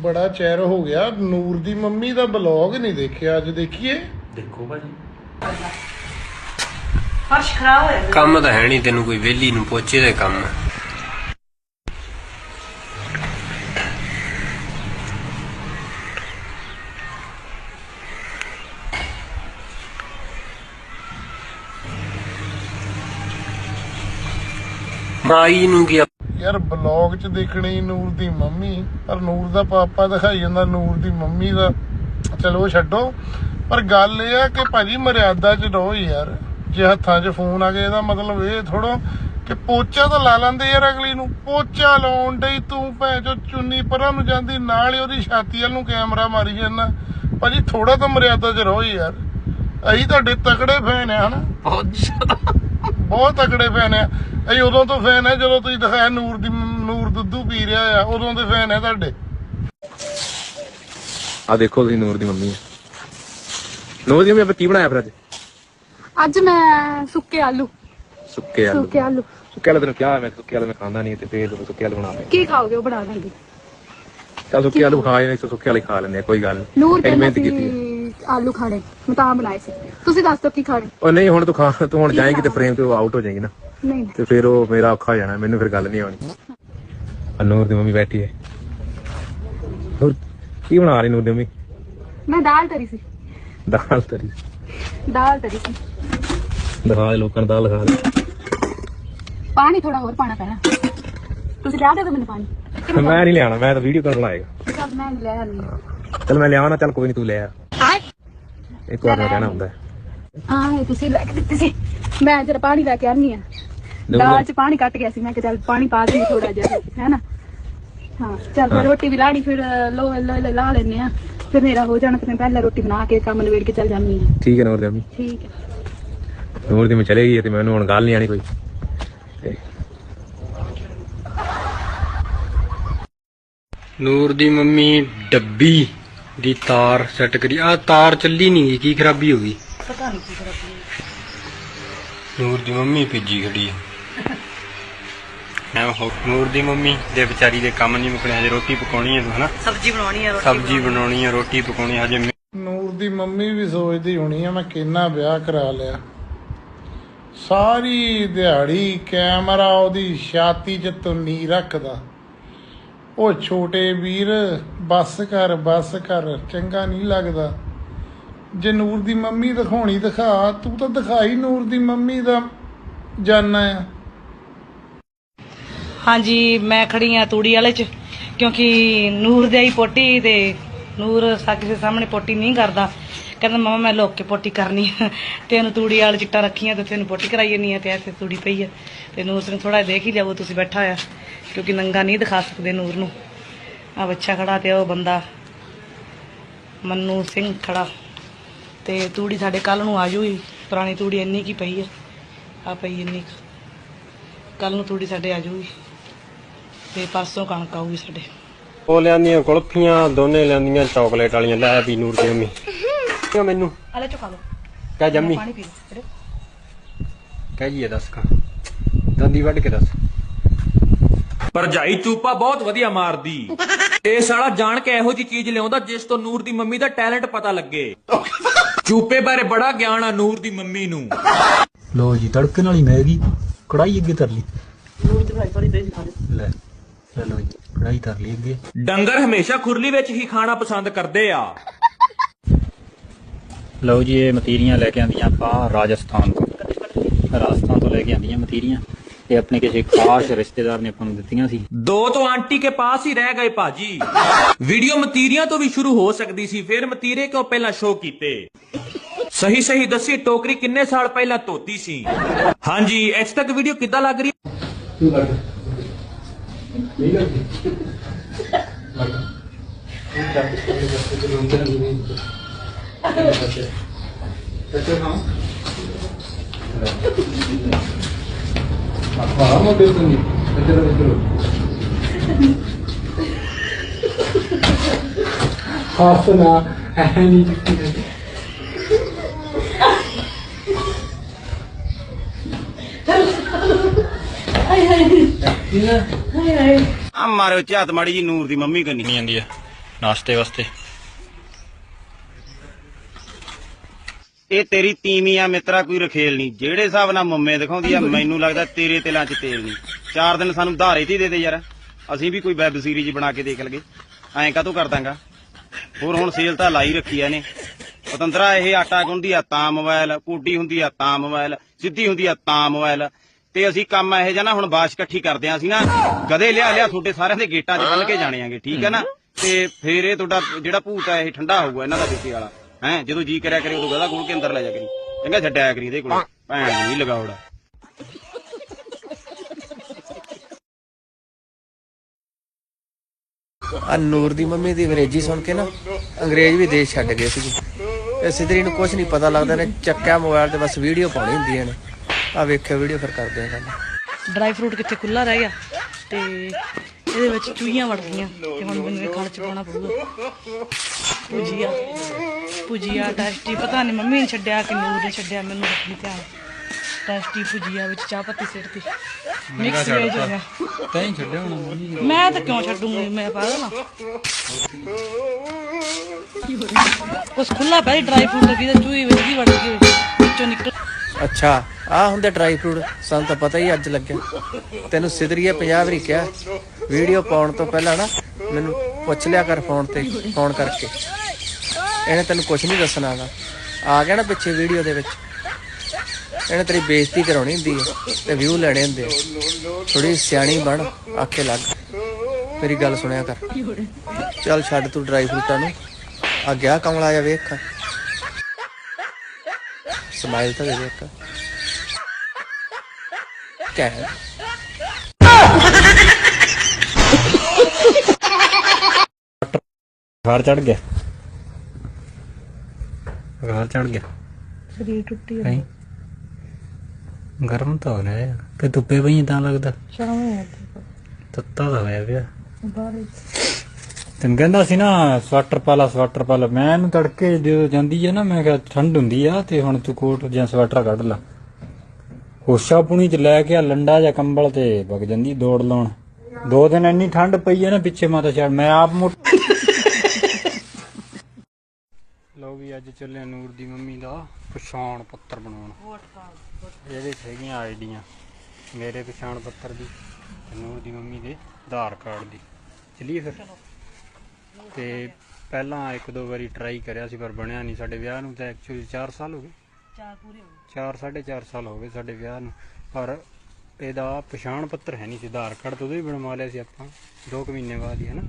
ਬੜਾ ਚਿਰ ਹੋ ਗਿਆ ਨੂਰ ਦੀ ਮੰਮੀ ਦਾ ਬਲੌਗ ਨਹੀਂ ਦੇਖਿਆ ਅੱਜ ਦੇਖੀਏ। ਦੇਖੋ ਭਾਜੀ। ਫਰਸ਼ ਖਰਾਬ ਹੋਇਆ ਕੰਮ ਤਾਂ ਹੈ ਨਹੀਂ ਤੈਨੂੰ ਕੋਈ ਵਿਹਲੀ ਨੂੰ ਪੋਚੇ ਦੇ ਕੰਮ। ਮਾਈ ਨੂੰ ਕੀ ਯਾਰ ਬਲੌਗ 'ਚ ਦੇਖਣੀ ਨੂਰ ਦੀ ਮੰਮੀ, ਪਰ ਨੂਰ ਦਾ ਪਾਪਾ ਦਿਖਾਈ ਜਾਂਦਾ, ਨੂਰ ਦੀ ਮੰਮੀ ਦਾ। ਚਲੋ ਛੱਡੋ। ਪਰ ਗੱਲ ਇਹ ਆ ਕਿ ਭਾਜੀ ਮਰਿਆਦਾ 'ਚ ਰਹੋ ਯਾਰ। ਜੇ ਹੱਥਾਂ 'ਚ ਫੋਨ ਆ ਗਿਆ ਇਹਦਾ ਮਤਲਬ ਇਹ ਥੋੜਾ ਕਿ ਪੋਚਾ ਤਾਂ ਲਾ ਲੈਂਦੇ ਯਾਰ ਅਗਲੀ ਨੂੰ। ਪੋਚਾ ਲਾਉਣ ਡਈ ਤੂੰ ਭੈਣ ਚੋ ਚੁੰਨੀ ਪਰਾਂ ਨੂੰ ਜਾਂਦੀ, ਨਾਲ ਹੀ ਉਹਦੀ ਛਾਤੀ ਵੱਲ ਨੂੰ ਕੈਮਰਾ ਮਾਰੀ ਜਾਂਦਾ। ਭਾਜੀ ਥੋੜਾ ਤਾਂ ਮਰਿਆਦਾ 'ਚ ਰਹੋ ਯਾਰ। ਅਸੀਂ ਤੁਹਾਡੇ ਤਕੜੇ ਫੈਨ ਆ, ਹਨਾ? ਬਹੁਤ ਜ਼ਿਆਦਾ। ਬਹੁਤ ਤਕੜੇ ਫੈਨ ਆ। ਅਸੀਂ ਉਦੋਂ ਤੋਂ ਫੈਨ ਆ ਜਦੋਂ ਤੁਸੀਂ ਦਿਖਾਇਆ ਨੂਰ ਦੀ ਨੂਰ ਦੁੱਧੂ ਪੀ ਰਿਹਾ ਆ ਉਦੋਂ ਦੇ ਫੈਨ ਆ ਤੁਹਾਡੇ। ਆ ਦੇਖੋ ਤੁਸੀਂ ਨੂਰ ਦੀ ਮੰਮੀ ਨੂਰ ਦੀ ਮੰਮੀ ਆਪਾਂ ਕੀ ਬਣਾਇਆ ਫਿਰ ਅੱਜ? ਅੱਜ ਮੈਂ ਸੁੱਕੇ ਆਲੂ। ਸੁੱਕੇ ਆਲੂ। ਸੁੱਕੇ ਆਲੂ। ਸੁੱਕੇ ਆਲੂ ਤੈਨੂੰ ਕਿਹਾ ਮੈਂ ਸੁੱਕੇ ਆਲੂ ਮੈਂ ਖਾਂਦਾ ਨਹੀਂ ਤੇ ਫੇਰ ਤੂੰ ਸੁੱਕੇ ਆਲੂ ਬਣਾ ਲੈ ਕੀ ਖਾਓਗੇ ਉਹ ਬਣਾ ਦਾਂਗੀ। ਚੱਲ ਸੁੱਕੇ ਆਲੂ ਖਾ ਜਾਂਦੇ ਸੁੱਕੇ ਆਲੂ ਖਾ ਲੈਂਦੇ ਆ ਕੋਈ ਗੱਲ ਨਹੀਂ ਨੂਰ ਮਿਹਨਤ ਕੀਤੀ ਆਲੂ ਖਾਣੇ ਮੈਂ ਤਾਂ ਬਣਾਏ ਸੀ। ਤੁਸੀਂ ਦੱਸ ਦਿਓ ਕੀ ਖਾਣੇ? ਉਹ ਨਹੀਂ ਹੁਣ ਤੂੰ ਖਾ ਤੂੰ ਹੁਣ ਜਾਏਂਗੀ ਤੇ ਫਰੇਮ ਤੋਂ ਆਊਟ ਹੋ ਜਾਏਗੀ ਨਾ। ਨਹੀਂ ਤੇ ਫਿਰ ਉਹ ਮੇਰਾ ਔਖਾ ਹੋ ਜਾਣਾ ਮੈਨੂੰ ਫਿਰ ਗੱਲ ਨਹੀਂ ਆਉਣੀ। ਆ ਨੂਰ ਦੀ ਮੰਮੀ ਬੈਠੀ ਹੈ। ਨੂਰ ਕੀ ਬਣਾ ਰਹੀ ਨੂਰ ਦੀ ਮੰਮੀ? ਮੈਂ ਦਾਲ ਤਰੀ ਸੀ। ਦਾਲ ਤਰੀ। ਦਾਲ ਤਰੀ ਸੀ। ਦਿਖਾ ਦੇ ਲੋਕਾਂ ਨੂੰ ਦਾਲ ਦਿਖਾ ਦੇ। ਪਾਣੀ ਥੋੜਾ ਹੋਰ ਪਾਣਾ ਪੈਣਾ। ਤੁਸੀਂ ਲਿਆ ਦਿਓ ਮੈਨੂੰ ਪਾਣੀ। ਮੈਂ ਨਹੀਂ ਲਿਆਣਾ ਮੈਂ ਤਾਂ ਵੀਡੀਓ ਕਰਨ ਲਾਏਗਾ ਚੱਲ ਮੈਂ ਲੈ ਆਨੀ ਚੱਲ ਮੈਂ ਲਿਆਵਾਂ ਨਾ ਚੱਲ ਕੋਈ ਨਹੀਂ ਤੂੰ ਲੈ ਆ। ਇੱਕ ਵਾਰ ਮੈਂ ਕਹਿਣਾ ਹੁੰਦਾ। ਹੈ। ਇਹ ਤੁਸੀਂ ਲੈ ਕੇ ਦਿੱਤੀ ਸੀ। ਮੈਂ ਜਰਾ ਪਾਣੀ ਲੈ ਕੇ ਆਨੀ ਆ। ਦਾਲ ਚ ਪਾਣੀ ਕੱਟ ਗਿਆ ਸੀ। ਮੈਂ ਕਿਹਾ ਚੱਲ ਪਾਣੀ ਪਾ ਦੇ ਥੋੜਾ ਜਿਹਾ ਹੈ ਨਾ ਹਾਂ ਚੱਲ ਫਿਰ ਰੋਟੀ ਵੀ ਲਾਣੀ ਫਿਰ ਲੋ ਲੋ ਲਾ ਲੈਨੇ ਆ। ਫਿਰ ਮੇਰਾ ਹੋ ਜਾਣਾ ਤੇ ਮੈਂ ਪਹਿਲਾਂ ਰੋਟੀ ਬਣਾ ਕੇ ਕੰਮ ਨਵੇੜ ਕੇ ਚੱਲ ਜਾਂਦੀ ਆ। ਠੀਕ ਹੈ ਨੂਰ ਦੀ ਮੰਮੀ ਠੀਕ ਹੈ। ਨੂਰ ਦੀ ਮੈਂ ਚਲੇ ਗਈ ਤੇ ਮੈਨੂੰ ਹੁਣ ਗੱਲ ਨਹੀਂ ਆਣੀ ਕੋਈ। ਨੂਰ ਦੀ ਮੰਮੀ ਡੱਬੀ। ਦੀ ਤਾਰ ਸੈੱਟ ਕਰੀ। ਆ ਤਾਰ ਚੱਲੀ ਨਹੀਂ ਕੀ ਖਰਾਬੀ ਹੋ ਗਈ? ਪਤਾ ਨਹੀਂ ਕੀ ਖਰਾਬੀ ਨੂਰ ਦੀ ਮੰਮੀ ਭਿੱਜੀ ਖੜੀ। ਹੈ ਐ ਹੋ ਨੂਰ ਦੀ ਮੰਮੀ ਦੇ ਵਿਚਾਰੀ ਦੇ ਕੰਮ ਨਹੀਂ ਮੁੱਕਣੇ ਹਜੇ ਰੋਟੀ ਪਕਾਉਣੀ ਹੈ ਹਨਾ? ਸਬਜ਼ੀ ਬਣਾਉਣੀ ਹੈ ਰੋਟੀ ਸਬਜ਼ੀ ਬਣਾਉਣੀ ਹੈ ਰੋਟੀ ਪਕਾਉਣੀ ਹੈ ਹਜੇ ਨੂਰ ਦੀ ਮੰਮੀ ਵੀ ਸੋਚਦੀ ਹੋਣੀ ਆ ਮੈਂ ਕਿੰਨਾ ਵਿਆਹ ਕਰਾ ਲਿਆ। ਸਾਰੀ ਦਿਹਾੜੀ ਕੈਮਰਾ ਉਹਦੀ ਛਾਤੀ 'ਚ ਤੁੰਨੀ ਰੱਖਦਾ। ਉਹ ਛੋਟੇ ਵੀਰ, ਬੱਸ ਕਰ ਬੱਸ ਕਰ, ਚੰਗਾ ਨਹੀਂ ਲੱਗਦਾ। ਜੇ ਨੂਰ ਦੀ ਮੰਮੀ ਦਿਖਾਉਣੀ ਦਿਖਾ, ਤੂੰ ਤਾਂ ਦਿਖਾਈ ਨੂਰ ਦੀ ਮੰਮੀ ਦਾ ਜਾਨਾ ਆ। ਹਾਂਜੀ, ਮੈਂ ਖੜੀ ਆ ਤੂੜੀ ਵਾਲੇ ਚ, ਕਿਉਂਕਿ ਨੂਰ ਦੇ ਆਈ ਪੋਟੀ ਤੇ ਨੂਰ ਕਿਸੇ ਸਾਹਮਣੇ ਪੋਟੀ ਨਹੀਂ ਕਰਦਾ। ਕਹਿੰਦਾ, ਮਮਾ, ਮੈਂ ਲੋਕ ਕੇ ਪੋਟੀ ਕਰਨੀ ਆ। ਤੇ ਇਹਨੂੰ ਤੂੜੀ ਵਾਲੇ ਚਿੱਟਾ ਰੱਖੀਆਂ ਤੇ ਤੈਨੂੰ ਪੋਟੀ ਕਰਾਈ ਜਾਨੀ ਆ ਤੇ ਇੱਥੇ ਤੂੜੀ ਪਈ ਆ। ਤੇ ਨੂਰ ਸਿੰਘ ਥੋੜਾ ਦੇਖ ਹੀ ਜਾਵੋ ਤੁਸੀਂ ਬੈਠਾ ਆ ਕਿਉਂਕਿ ਨੰਗਾ ਨਹੀਂ ਦਿਖਾ ਸਕਦੇ ਨੂਰ ਨੂੰ। ਆ ਬੱਚਾ ਖੜਾ ਤੇ ਉਹ ਬੰਦਾ ਮੰਨੂ ਸਿੰਘ ਖੜਾ। ਤੇ ਤੂੜੀ ਸਾਡੇ ਕੱਲ ਨੂੰ ਆ ਜੂਗੀ। ਪੁਰਾਣੀ ਤੂੜੀ ਇੰਨੀ ਕੀ ਪਈ ਆ ਆ ਪਈ ਇੰਨੀ ਕੱਲ ਨੂੰ ਤੂੜੀ ਸਾਡੇ ਆ ਜੂਗੀ। ਤੇ ਪਰਸੋਂ ਕਣਕ ਆਊਗੀ ਸਾਡੇ। ਉਹ ਲਿਆਂਦੀਆਂ ਕੁਲਫੀਆਂ ਦੋਨੇ ਲਿਆਂਦੀਆਂ ਚਾਕਲੇਟ ਵਾਲੀਆਂ। ਲੈ ਵੀ ਨੂਰ ਦੀ ਮੰਮੀ। ਕਿਉਂ ਮੈਨੂੰ? ਆਲੇ ਚੋ ਖਾ ਲਓ। ਕਹਿ ਜੰਮੀ। ਪਾਣੀ ਪੀ ਲਓ। ਕਹਿ ਜੀ ਦੱਸ ਕਾ। ਦੰਦੀ ਵੱਢ ਕੇ ਦੱਸ। ਭਰਜਾਈ ਚੂਪਾ ਬਹੁਤ ਵਧੀਆ ਮਾਰਦੀ। ਇਹ ਸਾਲਾ ਜਾਣ ਕੇ ਇਹੋ ਜੀ ਚੀਜ਼ ਲਿਆਉਂਦਾ ਜਿਸ ਤੋਂ ਨੂਰ ਦੀ ਮੰਮੀ ਦਾ ਟੈਲੈਂਟ ਪਤਾ ਲੱਗੇ। ਚੂਪੇ ਬਾਰੇ ਬੜਾ ਗਿਆਨ ਆ ਨੂਰ ਦੀ ਮੰਮੀ ਨੂੰ। ਲੋ ਜੀ ਤੜਕਣ ਵਾਲੀ ਮੈਗੀ ਕੜਾਈ ਅੱਗੇ ਧਰ ਲਈ। ਨੂਰ ਤੇ ਭਾਈ ਥੋੜੀ ਦੇਰ ਖਾ ਲਓ ਲੈ ਚਲੋ ਜੀ ਕੜਾਈ ਧਰ ਲਈ ਅੱਗੇ। ਡੰਗਰ ਹਮੇਸ਼ਾ ਖੁਰਲੀ ਵਿੱਚ ਹੀ ਖਾਣਾ ਪਸੰਦ ਕਰਦੇ ਆ। ਲਓ ਜੀ ਇਹ ਮਤੀਰੀਆਂ ਲੈ ਕੇ ਆਂਦੀਆਂ ਆਪਾਂ ਰਾਜਸਥਾਨ ਤੋਂ। ਰਾਜਸਥਾਨ ਤੋਂ ਲੈ ਕੇ ਆਂਦੀਆਂ ਮਤੀਰੀਆਂ। ਇਹ ਆਪਣੇ ਕਿਸੇ ਖਾਸ ਰਿਸ਼ਤੇਦਾਰ ਨੇ ਆਪਾਂ ਨੂੰ ਦਿੱਤੀਆਂ ਸੀ। ਦੋ ਤੋਂ ਆਂਟੀ ਕੇ ਪਾਸ ਹੀ ਰਹਿ ਗਏ ਭਾਜੀ। ਵੀਡੀਓ ਮਤੀਰੀਆਂ ਤੋਂ ਵੀ ਸ਼ੁਰੂ ਹੋ ਸਕਦੀ ਸੀ ਫਿਰ ਮਤੀਰੇ ਕਿਉਂ ਪਹਿਲਾਂ ਸ਼ੋਅ ਕੀਤੇ? ਸਹੀ ਸਹੀ ਦੱਸੀ ਟੋਕਰੀ ਕਿੰਨੇ ਸਾਲ ਪਹਿਲਾਂ ਧੋਤੀ ਸੀ? ਹਾਂਜੀ ਇੱਥੇ ਤੱਕ ਵੀਡੀਓ ਕਿੱਦਾਂ ਲੱਗ ਰਹੀ? ਹਾਸਨਾ ਐ ਨਹੀਂ ਆ ਮਾਰੋ ਝਾਤ ਮਾੜੀ ਜੀ ਨੂਰ ਦੀ ਮੰਮੀ ਕੰਨੀ ਜਾਂਦੀ ਆ ਨਾਸ਼ਤੇ ਵਾਸਤੇ ਇਹ ਤੇਰੀ ਤੀਵੀਂ ਆ ਮਿੱਤਰਾ ਕੋਈ ਰਖੇਲ ਨਹੀਂ। ਜਿਹੜੇ ਹਿਸਾਬ ਨਾਲ ਮੰਮੇ ਦਿਖਾਉਂਦੀ ਆ ਮੈਨੂੰ ਲੱਗਦਾ ਤੇਰੇ ਤਿਲਾਂ 'ਚ ਤੇਲ ਨਹੀਂ। ਚਾਰ ਦਿਨ ਸਾਨੂੰ ਧਾਰੇ ਤੇ ਦੇ ਦੇ ਯਾਰ। ਅਸੀਂ ਵੀ ਕੋਈ ਵੈਬ ਸੀਰੀਜ਼ ਬਣਾ ਕੇ ਦੇਖ ਲਗੇ ਐਂ ਕਾਹਤੋਂ ਕਰ ਦਾਂਗਾ? ਹੋਰ ਹੁਣ ਸੇਲ ਤਾਂ ਲਾਈ ਰੱਖੀ ਆ ਨੇ ਪਤੰਦਰਾ ਇਹ ਆਟਾ ਗੁੰਦੀ ਆ ਤਾਂ ਮੋਬਾਈਲ। ਕੂਡੀ ਹੁੰਦੀ ਆ ਤਾਂ ਮੋਬਾਈਲ। ਸਿੱਧੀ ਹੁੰਦੀ ਆ ਤਾਂ ਮੋਬਾਈਲ। ਤੇ ਅਸੀਂ ਕੰਮ ਇਹੋ ਜਿਹਾ ਨਾ ਹੁਣ ਬਾਸ਼ ਇਕੱਠੀ ਕਰਦੇ ਆ। ਅਸੀਂ ਨਾ ਕਦੇ ਲਿਆ ਲਿਆ ਤੁਹਾਡੇ ਸਾਰਿਆਂ ਦੇ ਗੇਟਾਂ 'ਚ ਬੰਨ ਕੇ ਜਾਣੇ ਆਂਗੇ ਠੀਕ ਹੈ ਨਾ? ਤੇ ਫੇਰ ਇਹ ਤੁਹਾਡਾ ਜਿਹੜਾ ਭੂਤ ਆ ਇਹ ਠੰਡਾ ਹੋਊਗਾ ਇਹਨਾਂ ਦਾ ਵਿੱਚੇ ਵਾਲਾ। ਹੈ ਜਦੋਂ ਜੀ ਕਰਿਆ ਕਰੇ ਉਦੋਂ ਗਦਾ ਖੋਲ ਕੇ ਅੰਦਰ ਲੈ ਜਾ ਕਰੀ। ਚੰਗਾ ਛੱਡਿਆ ਕਰੀ ਇਹਦੇ ਕੋਲ। ਭੈਣ ਨਹੀਂ ਲਗਾਉੜਾ ਆ ਨੂਰ ਦੀ ਮੰਮੀ ਦੀ ਅੰਗਰੇਜ਼ੀ ਸੁਣ ਕੇ ਨਾ ਅੰਗਰੇਜ਼ ਵੀ ਦੇਸ਼ ਛੱਡ ਗਏ ਸੀ ਇਹ ਸਿੱਧਰੀ ਨੂੰ ਕੁਝ ਨਹੀਂ ਪਤਾ ਲੱਗਦਾ ਨੇ ਚੱਕਿਆ ਮੋਬਾਈਲ ਤੇ ਬਸ ਵੀਡੀਓ ਪਾਉਣੀ ਹੁੰਦੀਆਂ ਨੇ ਆ ਵੇਖਿਓ ਵੀਡੀਓ ਫਿਰ ਕਰਦੇ ਆ ਗੱਲ। ਡਰਾਈ ਫਰੂਟ ਕਿੱਥੇ ਖੁੱਲਾ ਰਹਿ ਗਿਆ ਤੇ ਇਹਦੇ ਵਿੱਚ ਚੂਹੀਆਂ ਵੜ ਗਈਆਂ ਤੇ ਹੁਣ ਮੈਨੂੰ ਇਹ ਖਾਣ ਚ ਪਾਉਣਾ ਪਊਗਾ। ਭੁਜੀਆ ਭੁਜੀਆ ਟੈਸਟੀ ਪਤਾ ਨਹੀਂ ਮੰਮੀ ਨੇ ਛੱਡਿਆ ਕਿ ਨੂਰ ਨੇ ਛੱਡਿਆ ਮੈਨੂੰ ਰੱਖੀ ਧਿਆਨ। ਟੈਸਟੀ ਭੁਜੀਆ ਵਿੱਚ ਚਾਹ ਪੱਤੀ ਸਿੱਟਦੀ ਮਿਕਸ ਵੇਜ ਹੋ ਗਿਆ। ਤੈਂ ਹੀ ਛੱਡਿਆ ਹੋਣਾ ਮੰਮੀ ਮੈਂ ਤਾਂ ਕਿਉਂ ਛੱਡੂੰਗੀ? ਮੈਂ ਪਾਗਲ ਆ ਕੁਛ ਖੁੱਲਾ ਪਿਆ ਡਰਾਈ ਫਰੂਟ ਲੱਗੀ ਤੇ ਚੂਹੀ ਦੀ ਵੜ ਗਈ ਵਿੱਚੋਂ ਨਿਕਲ ਅੱਛਾ ਆ ਹੁੰਦੇ ਡਰਾਈ ਫਰੂਟ ਸਾਨੂੰ ਤਾਂ ਪਤਾ ਹੀ ਅੱਜ ਲੱਗਿਆ। ਤੈਨੂੰ ਸਿੱਧਰੀਏ 50 ਵਾਰੀ ਕਿਹਾ। ਵੀਡੀਓ ਪਾਉਣ ਤੋਂ ਪਹਿਲਾਂ ਨਾ ਮੈਨੂੰ ਪੁੱਛ ਲਿਆ ਕਰ ਫੋਨ ਤੇ ਫੋਨ ਕਰਕੇ। ਇਹਨੇ ਤੈਨੂੰ ਕੁਝ ਨਹੀਂ ਦੱਸਣਾਗਾ ਆ ਗਿਆ ਨਾ ਪਿੱਛੇ ਵੀਡੀਓ ਦੇ ਵਿੱਚ। ਇਹਨੇ ਤੇਰੀ ਬੇਇੱਜ਼ਤੀ ਕਰਾਉਣੀ ਹੁੰਦੀ ਹੈ ਤੇ ਵਿਊ ਲੈਣੇ ਹੁੰਦੇ ਥੋੜੀ ਸਿਆਣੀ ਬਣ, ਆਖੇ ਲੱਗ। ਮੇਰੀ ਗੱਲ ਸੁਣਿਆ ਕਰ। ਚੱਲ ਛੱਡ ਤੂੰ ਡਰਾਈ ਫਰੂਟਾਂ ਨੂੰ ਆ ਗਿਆ ਕਮਲਾ ਜਾ ਵੇਖ। ਸਮਾਈਲ ਤਾਂ ਦੇ ਇੱਕ। ਕਹਿ। ਘਰ ਚੜ ਗਿਆ। ਘਰ ਚੜ ਗਿਆ। ਸਰੀਰ ਟੁੱਟੀ ਨਹੀਂ ਗਰਮ ਤਾਂ ਹੋ ਰਿਹਾ ਤੇ ਧੁੱਪੇ ਪਈ ਤਾਂ ਲੱਗਦਾ। ਸ਼ਾਮ ਹੋ ਤੱਤਾ ਤਾਂ ਹੋਇਆ ਪਿਆ। ਬਾਹਰ ਤੈਨੂੰ ਕਹਿੰਦਾ ਸੀ ਨਾ ਸਵੈਟਰ ਪਾ ਲਾ ਸਵੈਟਰ ਪਾ ਲਾ। ਮੈਂ ਇਹਨੂੰ ਤੜਕੇ ਜਦੋਂ ਜਾਂਦੀ ਹੈ ਨਾ ਮੈਂ ਕਿਹਾ ਠੰਡ ਹੁੰਦੀ ਆ ਤੇ ਹੁਣ ਤੂੰ ਕੋਟ ਜਾਂ ਸਵੈਟਰ ਕੱਢ ਲਾ। ਹੋਸ਼ਾ ਪੁਣੀ ਚ ਲੈ ਕੇ ਆ ਲੰਡਾ ਜਾਂ ਕੰਬਲ ਤੇ ਵਗ ਜਾਂਦੀ ਦੌੜ ਲਾਉਣ। ਦੋ ਦਿਨ ਇੰਨੀ ਠੰਡ ਪਈ ਹੈ ਨਾ ਪਿੱਛੇ ਮਾਤਾ ਛੜ ਮੈਂ ਆਪ ਮੋਟ ਲੋ ਵੀ ਅੱਜ ਚੱਲੇ ਨੂਰ ਦੀ ਮੰਮੀ ਦਾ ਪਛਾਣ ਪੱਤਰ ਬਣਾਉਣ। ਇਹਦੇ 'ਚ ਹੈਗੀਆਂ ਆਈਡੀਆਂ ਮੇਰੇ ਪਛਾਣ ਪੱਤਰ ਦੀ ਤੇ ਨੂਰ ਦੀ ਮੰਮੀ ਦੇ ਆਧਾਰ ਕਾਰਡ ਦੀ। ਚਲਿਏ ਫਿਰ। ਤੇ ਪਹਿਲਾਂ ਇੱਕ ਦੋ ਵਾਰੀ ਟਰਾਈ ਕਰਿਆ ਸੀ ਪਰ ਬਣਿਆ ਨਹੀਂ ਸਾਡੇ ਵਿਆਹ ਨੂੰ ਤਾਂ ਐਕਚੁਅਲੀ 4 ਸਾਲ ਹੋ ਗਏ। ਚਾਰ ਪੂਰੇ ਹੋ 4 4.5 ਸਾਲ ਹੋ ਗਏ ਸਾਡੇ ਵਿਆਹ ਨੂੰ। ਪਰ ਇਹਦਾ ਪਛਾਣ ਪੱਤਰ ਹੈ ਨਹੀਂ ਸੀ ਆਧਾਰ ਕਾਰਡ ਤੋਂ ਵੀ ਬਣਵਾ ਲਿਆ ਸੀ ਆਪਾਂ 2 ਕੁ ਮਹੀਨੇ ਬਾਅਦ ਹੀ ਹਨਾ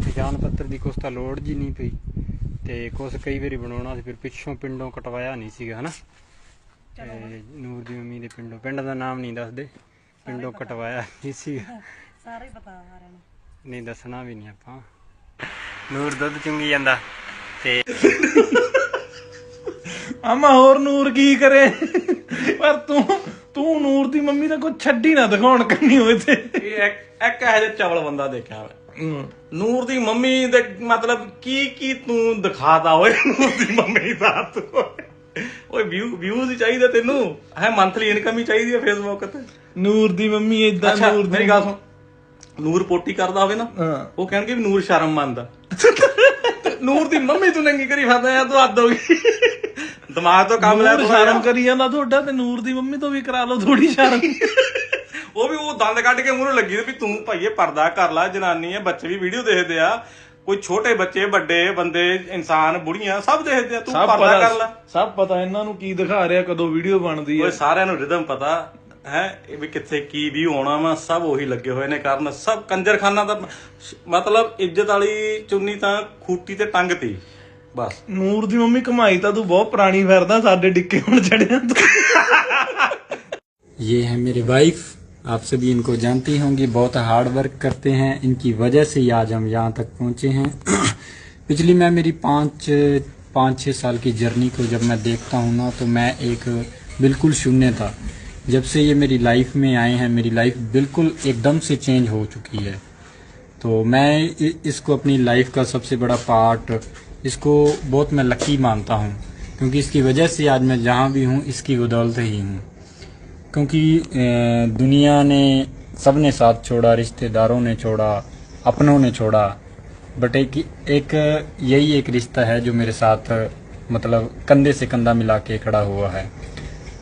ਪਛਾਣ ਪੱਤਰ ਦੀ ਕੁਛ ਤਾਂ ਲੋੜ ਜੀ ਨਹੀਂ ਪਈ। ਤੇ ਕੁਛ ਕਈ ਵਾਰੀ ਬਣਾਉਣਾ ਸੀ ਫਿਰ ਪਿੱਛੋਂ ਪਿੰਡੋਂ ਕਟਵਾਇਆ ਨਹੀਂ ਸੀਗਾ ਹਨਾ? ਤੇ ਨੂਰ ਦੀ ਮੰਮੀ ਦੇ ਪਿੰਡੋਂ ਪਿੰਡ ਦਾ ਨਾਮ ਨਹੀਂ ਦੱਸਦੇ ਪਿੰਡੋਂ ਕਟਵਾਇਆ ਨਹੀਂ ਸੀਗਾ। ਸਾਰੇ ਪਤਾ ਸਾਰਿਆਂ ਨੂੰ। ਨਹੀਂ ਦੱਸਣਾ ਵੀ ਨਹੀਂ ਆਪਾਂ। ਨੂਰ ਦੁੱਧ ਚੁੰਗੀ ਜਾਂਦਾ ਤੇ ਆਮਾ ਹੋਰ ਨੂਰ ਕੀ ਕਰੇ? ਪਰ ਤੂੰ ਤੂੰ ਨੂਰ ਦੀ ਮੰਮੀ ਦਾ ਕੋਈ ਛੱਡੀ ਨਾ ਦਿਖਾਉਣ ਕਰਨੀ ਹੋਵੇ ਤੇ। ਇਹ ਇੱਕ ਇੱਕ ਇਹੋ ਜਿਹਾ ਚਵਲ ਬੰਦਾ ਦੇਖਿਆ ਮੈਂ ਨੂਰ ਦੀ ਮੰਮੀ ਦੇ ਮਤਲਬ ਕੀ ਕੀ ਤੂੰ ਦਿਖਾਦਾ ਓਏ? ਨੂਰ ਦੀ ਮੰਮੀ ਦਾ ਤੂੰ ਓਏ ਵਿਊ ਵਿਊਜ਼ ਹੀ ਚਾਹੀਦਾ ਤੈਨੂੰ। ਹੈ ਮੰਥਲੀ ਇਨਕਮ ਹੀ ਚਾਹੀਦੀ ਹੈ ਫੇਸਬੁੱਕ ਤੇ। ਨੂਰ ਦੀ ਮੰਮੀ ਇਦਾਂ ਨੂਰ ਮੇਰੀ ਦੀ ਗੱਲ ਸੁਣ। ਨੂਰ ਪੋਟੀ ਕਰਦਾ ਹੋਵੇ ਨਾ। ਉਹ ਕਹਿਣਗੇ ਵੀ ਨੂਰ ਸ਼ਰਮ ਮੰਨਦਾ ਤੇ ਨੂਰ ਦੀ ਮੰਮੀ ਤੂੰ ਨੰਗੀ ਕਰੀ ਫਿਰਦਾ ਯਾਰ ਤੂੰ ਹੱਦ ਹੋ ਗਈ। ਦਿਮਾਗ ਤੋਂ ਕੰਮ ਲੈ ਥੋੜ੍ਹਾ ਸ਼ਰਮ। ਕਰੀ ਜਾਂਦਾ ਤੁਹਾਡਾ ਤੇ ਨੂਰ ਦੀ ਮੰਮੀ ਤੋਂ ਵੀ ਕਰਾ ਲਓ ਥੋੜੀ ਸ਼ਰਮ। ਉਹ ਵੀ ਉਹ ਦੰਦ ਕੱਢ ਕੇ ਮੂੰਹੋਂ ਲੱਗੀ ਵੀ ਤੂੰ ਭਾਈਏ ਪਰਦਾ ਕਰ ਲੈ ਜਨਾਨੀ ਹੈ ਬੱਚੇ ਵੀ ਵੀਡੀਓ ਦੇਖਦੇ ਆ। ਕੋਈ ਛੋਟੇ ਬੱਚੇ ਵੱਡੇ ਬੰਦੇ ਇਨਸਾਨ ਬੁੜੀਆਂ ਸਭ ਦੇਖਦੇ ਆ ਤੂੰ ਪਰਦਾ ਕਰ ਲੈ। ਸਭ ਪਤਾ ਇਹਨਾਂ ਨੂੰ ਕੀ ਦਿਖਾ ਰਿਹਾ ਕਦੋਂ ਵੀਡੀਓ ਬਣਦੀ ਹੈ। ਸਾਰਿਆਂ ਨੂੰ ਰਿਦਮ ਪਤਾ ਹੈ ਵੀ ਕਿੱਥੇ ਕੀ ਵੀ ਹੋਣਾ ਵਾ ਸਭ ਉਹੀ ਲੱਗੇ ਹੋਏ ਨੇ ਕਾਰਨ ਸਭ ਕੰਜਰਖਾਨਾ ਦਾ ਮਤਲਬ ਇੱਜ਼ਤ ਵਾਲੀ ਚੁੰਨੀ ਤਾਂ ਖੂਟੀ ਤੇ ਟੰਗ ਤੀ ਬਸ। ਨੂਰ ਦੀ ਮੰਮੀ ਕਮਾਈ ਤਾਂ ਤੂੰ ਬਹੁਤ ਪੁਰਾਣੀ ਫਿਰਦਾ ਸਾਡੇ ਡਿੱਕੇ ਹੁਣ ਚੜਿਆ ਤੂੰ। ਇਹ ਹੈ ਮੇਰੇ ਵਾਈਫ आप सभी इनको जानती होंगी, बहुत हार्ड वर्क करते हैं। इनकी वजह से ही आज हम यहाँ तक पहुँचे हैं। पिछली मैं मेरी पाँच पाँच छः साल की जर्नी को जब मैं देखता हूँ ना तो मैं एक बिल्कुल शून्य था। जब से ये मेरी लाइफ में आए हैं, मेरी लाइफ बिल्कुल एकदम से चेंज हो चुकी है। तो मैं इसको अपनी लाइफ का सबसे बड़ा पार्ट इसको बहुत मैं लकी मानता हूँ, क्योंकि इसकी वजह से आज मैं जहाँ भी हूँ, इसकी बदौलत ही हूँ। क्योंकि दुनिया ने सबने साथ छोड़ा, रिश्तेदारों ने छोड़ा, अपनों ने छोड़ा, बट एक एक, यही एक रिश्ता है जो मेरे साथ मतलब कंधे से कंधा मिला के खड़ा हुआ है।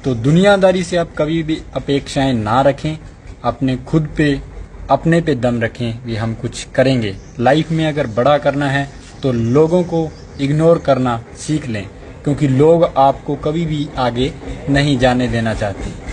तो दुनियादारी से आप कभी भी अपेक्षाएँ ना रखें, अपने खुद पे, अपने पे दम रखें कि हम कुछ करेंगे। लाइफ में अगर बड़ा करना है तो लोगों को इग्नोर करना सीख लें, क्योंकि लोग आपको कभी भी आगे नहीं जाने देना चाहते।